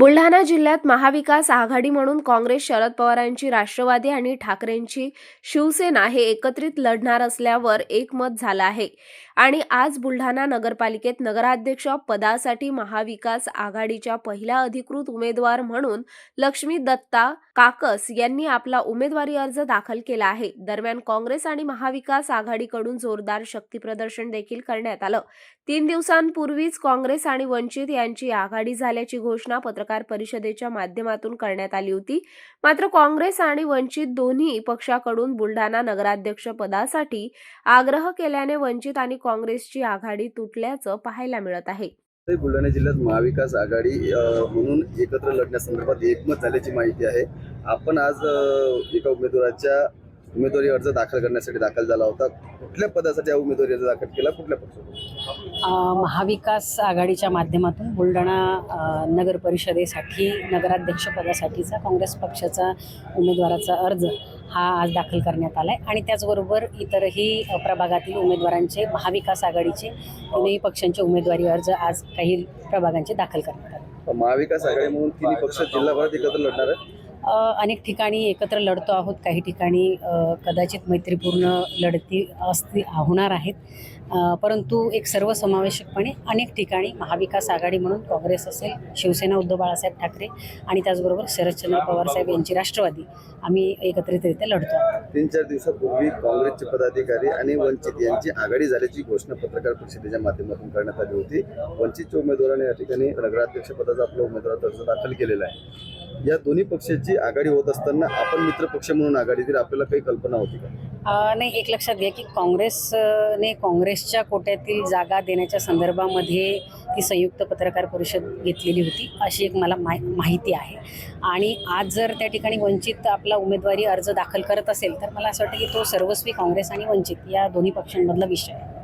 बुलढाणा जिल्ह्यात महाविकास आघाडी म्हणून काँग्रेस शरद पवारांची राष्ट्रवादी आणि ठाकरेंची शिवसेना हे एकत्रित लढणार असल्यावर एकमत झालं आहे. आणि आज बुलढाणा नगरपालिकेत नगराध्यक्ष पदासाठी महाविकास आघाडीच्या पहिल्या अधिकृत उमेदवार म्हणून लक्ष्मी दत्ता काकस यांनी आपला उमेदवारी अर्ज दाखल केला आहे. दरम्यान काँग्रेस आणि महाविकास आघाडीकडून जोरदार शक्तीप्रदर्शन देखील करण्यात आलं. तीन दिवसांपूर्वीच काँग्रेस आणि वंचित यांची आघाडी झाल्याची घोषणा पत्रकार पत्रकार परिषदेच्या माध्यमातून करण्यात आली होती. मात्र काँग्रेस आणि वंचित दोन्ही पक्षाकडून बुलढाणा नगराध्यक्ष पदासाठी आग्रह केल्याने वंचित आणि काँग्रेसची आघाडी तुटल्याचं पाहायला मिळत आहे. बुलढाणा जिल्ह्यात महाविकास आघाडी म्हणून एकत्र लढण्यासंदर्भात एकमत झाल्याची माहिती आहे. आपण आज एका उमेदवाराच्या उमेदवारी अर्ज दाखल करण्यासाठी दाखल झाला होता. कुठल्या पदासाठी हा उमेदवारी अर्ज दाखल केला? कुठल्या अ, महाविकास आघाडीच्या माध्यमातून बुलढाणा नगर परिषदेसाठी नगराध्यक्षपदासाठीचा काँग्रेस पक्षाचा उमेदवाराचा अर्ज हा आज दाखल करण्यात आला आहे आणि त्याचबरोबर इतरही प्रभागातील उमेदवारांचे महाविकास आघाडीचे तीनही पक्षांचे उमेदवारी अर्ज आज काही प्रभागांचे दाखल करण्यात आले. महाविकास आघाडी म्हणून तिन्ही पक्ष जिल्हाभरात एकत्र लढणार आहे अनेक ठिकाणी एकत्र लढतो आहोत. काही ठिकाणी कदाचित मैत्रीपूर्ण लढती असती होणार आहेत. परंतु एक सर्वसमावेशकपणे अनेक ठिकाणी महाविकास आघाडी म्हणून काँग्रेस असेल शिवसेना उद्धव बाळासाहेब ठाकरे आणि त्याचबरोबर शरदचंद्र पवारसाहेब यांची राष्ट्रवादी आम्ही एकत्रितरित्या लढतो आहोत. तीन चार दिवसापूर्वी काँग्रेसचे पदाधिकारी आणि वंचित यांची आघाडी झाल्याची घोषणा पत्रकार परिषदेच्या माध्यमातून करण्यात आली होती. वंचितच्या उमेदवाराने या ठिकाणी नगराध्यक्ष पदाचा आपला उमेदवार अर्ज दाखल केलेला आहे. या दोन्ही पक्षाची आघाडी होत असताना आपण मित्र पक्ष म्हणून आघाडी दिली आपल्याला काही कल्पना होती का? नाही एक लक्षात घ्या की काँग्रेसने काँग्रेसच्या कोट्यातील जागा देण्याच्या संदर्भामध्ये ती संयुक्त पत्रकार परिषद घेतलेली होती अशी एक मला माहि माहिती आहे. आणि आज जर त्या ठिकाणी वंचित आपला उमेदवारी अर्ज दाखल करत असेल तर मला असं वाटतं की तो सर्वस्वी काँग्रेस आणि वंचित या दोन्ही पक्षांमधला विषय आहे.